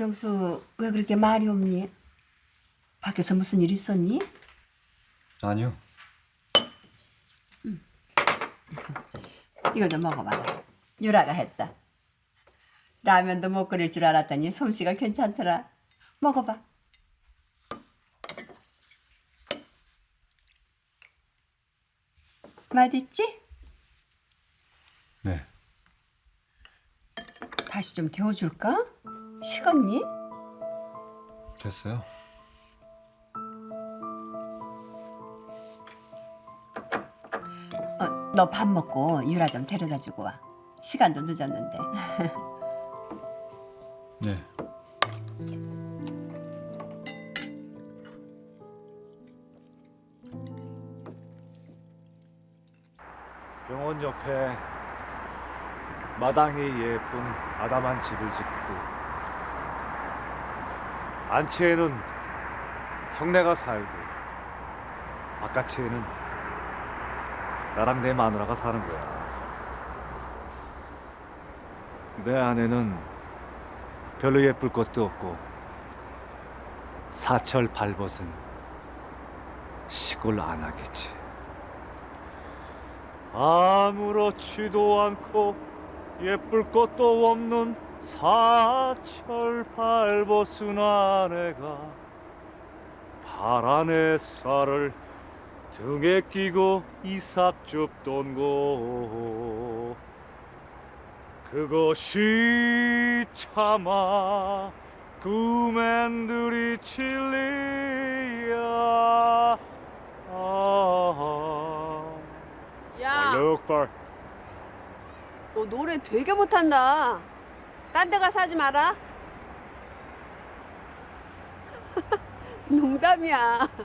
정수 왜 그렇게 말이 없니? 밖에서 무슨 일 있었니? 아니요. 이거 좀 먹어봐. 유라가 했다. 라면도 못 끓일 줄 알았더니 솜씨가 괜찮더라. 먹어봐. 맛있지? 네. 다시 좀 데워줄까? 식었니? 됐어요. 어, 너 밥 먹고 유라 좀 데려다 주고 와. 시간도 늦었는데. 네. 병원 옆에 마당이 예쁜 아담한 집을 짓고 안채에는 형네가 살고 바깥채에는 나랑 내 마누라가 사는 거야. 내 아내는 별로 예쁠 것도 없고 사철 발벗은 시골 안 하겠지. 아무렇지도 않고 예쁠 것도 없는 사철 발벗은 아내가 파란 햇살을 등에 끼고 이삭 줍던 곳 그것이 차마 꿈엔들이 진리야 아. 야, back. 너 노래 되게 못한다. 딴 데 가서 하지 마라. 농담이야.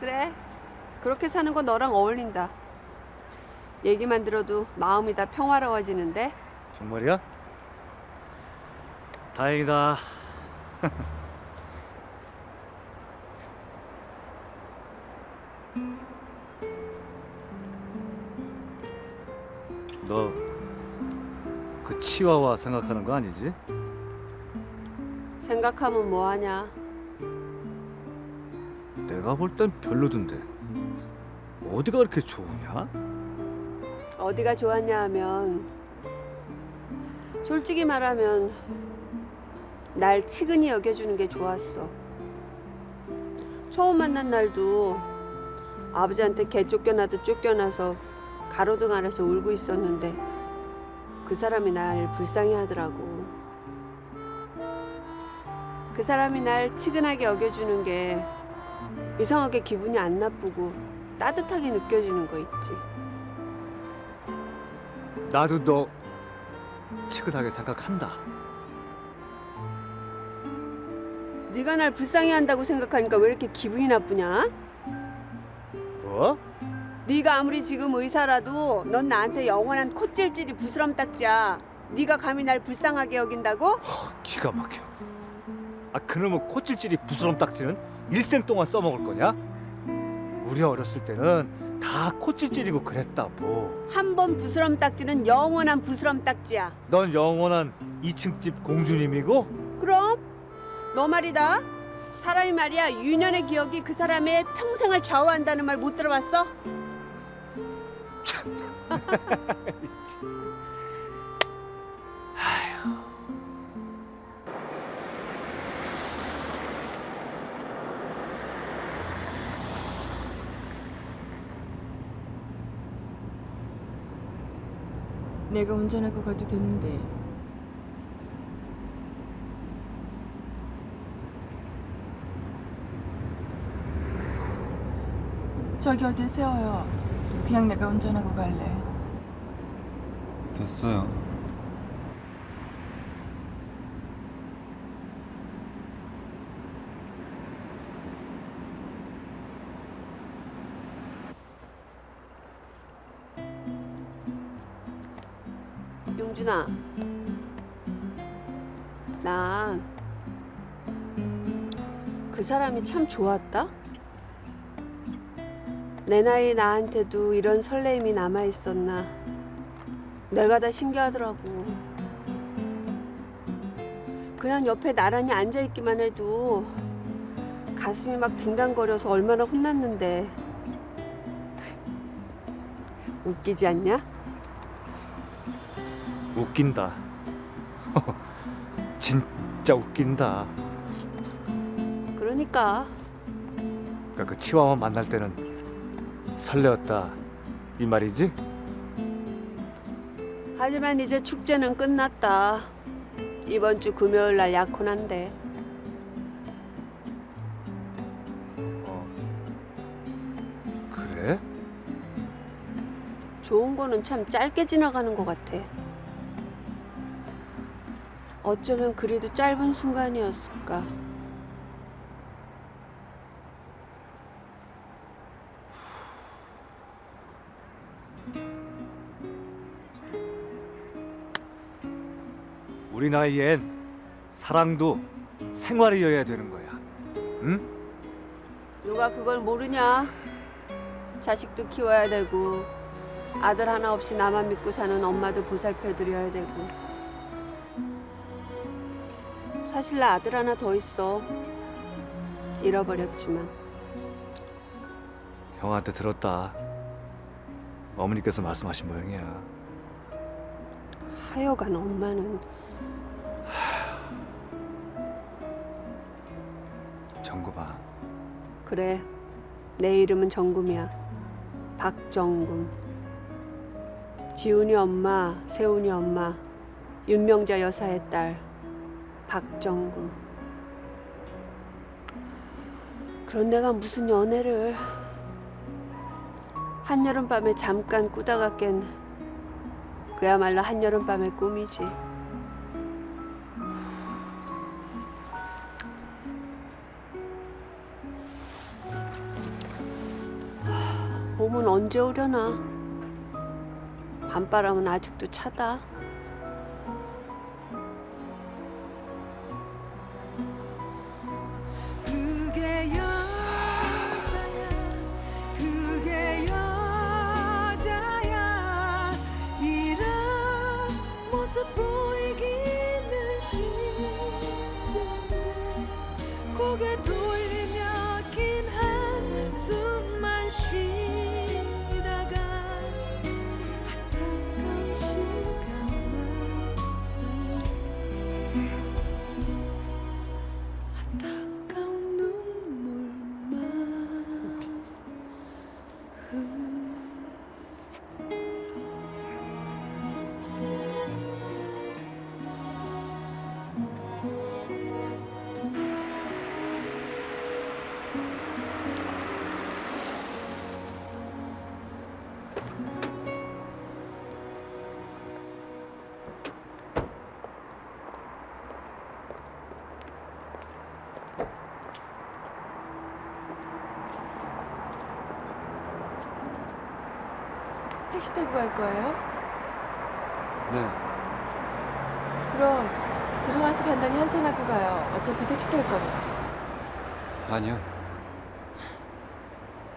그래, 그렇게 사는 거 너랑 어울린다. 얘기만 들어도 마음이 다 평화로워지는데? 정말이야? 다행이다. 너 그 치와와 생각하는 거 아니지? 생각하면 뭐하냐. 내가 볼 땐 별로던데. 어디가 그렇게 좋으냐? 어디가 좋았냐 하면 솔직히 말하면 날 치근히 여겨주는 게 좋았어. 처음 만난 날도 아버지한테 개 쫓겨나도 쫓겨나서 가로등 아래서 울고 있었는데 그 사람이 날 불쌍히 하더라고. 그 사람이 날 치근하게 여겨주는 게 이상하게 기분이 안 나쁘고 따뜻하게 느껴지는 거 있지. 나도 너 치근하게 생각한다. 네가 날 불쌍히 한다고 생각하니까 왜 이렇게 기분이 나쁘냐? 뭐? 네가 아무리 지금 의사라도 넌 나한테 영원한 콧질질이 부스럼딱지야. 네가 감히 날 불쌍하게 여긴다고? 기가 막혀. 아 그놈의 콧질질이 부스럼 딱지는 일생 동안 써먹을 거냐? 우리 어렸을 때는 다 콧질질이고 그랬다 뭐. 한 번 부스럼딱지는 영원한 부스럼딱지야. 넌 영원한 2층 집 공주님이고 그럼 너 말이다. 사람이 말이야 유년의 기억이 그 사람의 평생을 좌우한다는 말 못 들어봤어? 내가 운전하고 가도 되는데. 저기 어딜 세워요 그냥 내가 운전하고 갈래 됐어요. 용준아, 나 그 사람이 참 좋았다. 내 나이 나한테도 이런 설레임이 남아 있었나 내가 다 신기하더라고. 그냥 옆에 나란히 앉아 있기만 해도 가슴이 막 둥당거려서 얼마나 혼났는데. 웃기지 않냐? 웃긴다. 진짜 웃긴다. 그러니까 그러니까 그 치와와 만날 때는 설레었다 이 말이지? 하지만 이제 축제는 끝났다. 이번 주 금요일 날 약혼한대. 어. 그래? 좋은 거는 참 짧게 지나가는 것 같아. 어쩌면 그리도 짧은 순간이었을까. 우리 나이엔 사랑도 생활이어야 되는 거야. 응? 누가 그걸 모르냐? 자식도 키워야 되고 아들 하나 없이 나만 믿고 사는 엄마도 보살펴 드려야 되고 사실 나 아들 하나 더 있어 잃어버렸지만 형한테 들었다. 어머니께서 말씀하신 모양이야. 하여간 엄마는 정구봐. 그래 내 이름은 정금이야. 박정금 지훈이 엄마 세훈이 엄마 윤명자 여사의 딸 박정금 그런 내가 무슨 연애를? 한여름밤에 잠깐 꾸다가 깬 그야말로 한여름밤의 꿈이지 언제 오려나? 밤바람은 아직도 차다. 택시 타고 갈 거예요? 네. 그럼 들어가서 간단히 한잔 하고 가요. 어차피 택시 탈 거면. 아니요.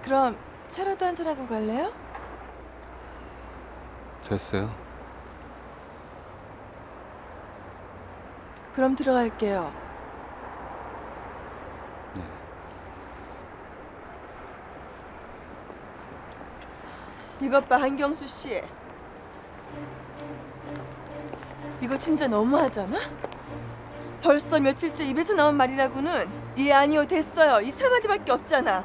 그럼 차라도 한잔 하고 갈래요? 됐어요. 그럼 들어갈게요. 이것 봐 한경수 씨. 이거 진짜 너무하잖아? 벌써 며칠째 입에서 나온 말이라고는 예 아니요 됐어요 이 세 마디밖에 없잖아.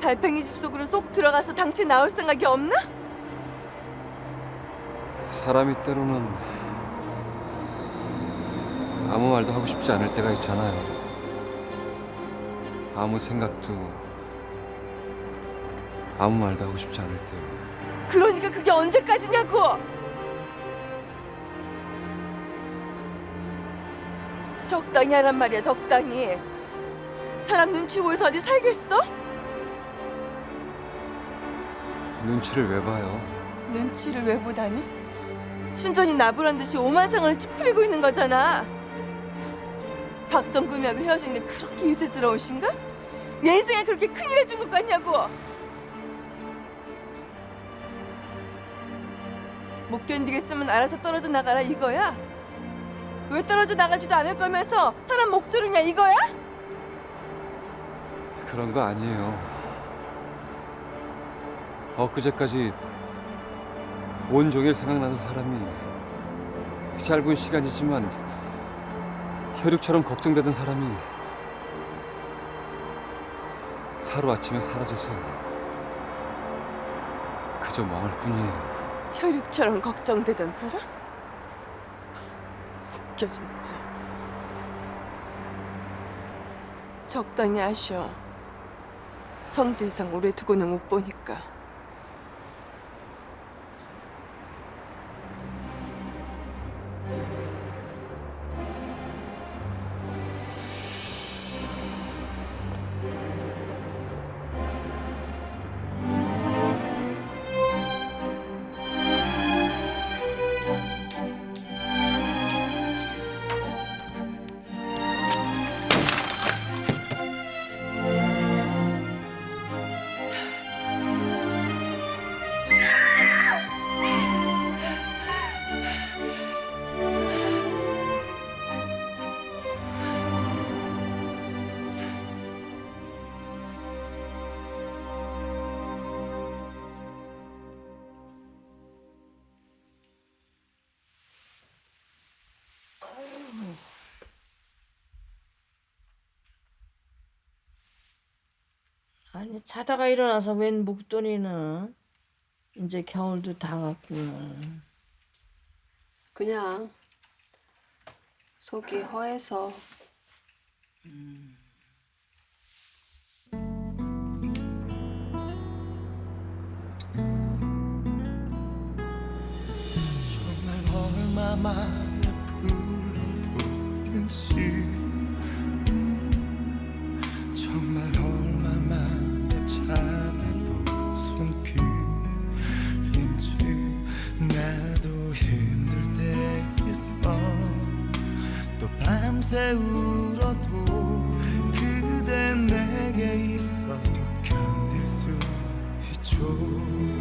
달팽이 집 속으로 쏙 들어가서 당체 나올 생각이 없나? 사람이 때로는 아무 말도 하고 싶지 않을 때가 있잖아요. 아무 생각도 아무 말도 하고 싶지 않을 때요. 그러니까 그게 언제까지냐고. 적당히 하란 말이야 적당히. 사람 눈치 보여서 어디 살겠어? 눈치를 왜 봐요? 눈치를 왜 보다니? 순전히 나부란 듯이 오만상을 찌푸리고 있는 거잖아. 박정금이하고 헤어진 게 그렇게 유세스러우신가? 내 인생에 그렇게 큰일 해준 것 같냐고. 못 견디겠으면 알아서 떨어져 나가라 이거야? 왜 떨어져 나가지도 않을 거면서 사람 목 조르냐 이거야? 그런 거 아니에요. 엊그제까지 온종일 생각나던 사람이 짧은 시간이지만 혈육처럼 걱정되던 사람이 하루 아침에 사라져서 그저 멍할 뿐이에요. 혈육처럼 걱정되던 사람? 웃겨 진짜. 적당히 하셔. 성질상 오래 두고는 못 보니까. 아니 자다가 일어나서 웬 목도리는 이제 겨울도 다 갔고. 그냥 속이 허해서. 정말 얼마 만에 불러보는지 밤새 울어도 그대 내게 있어 견딜 수 있죠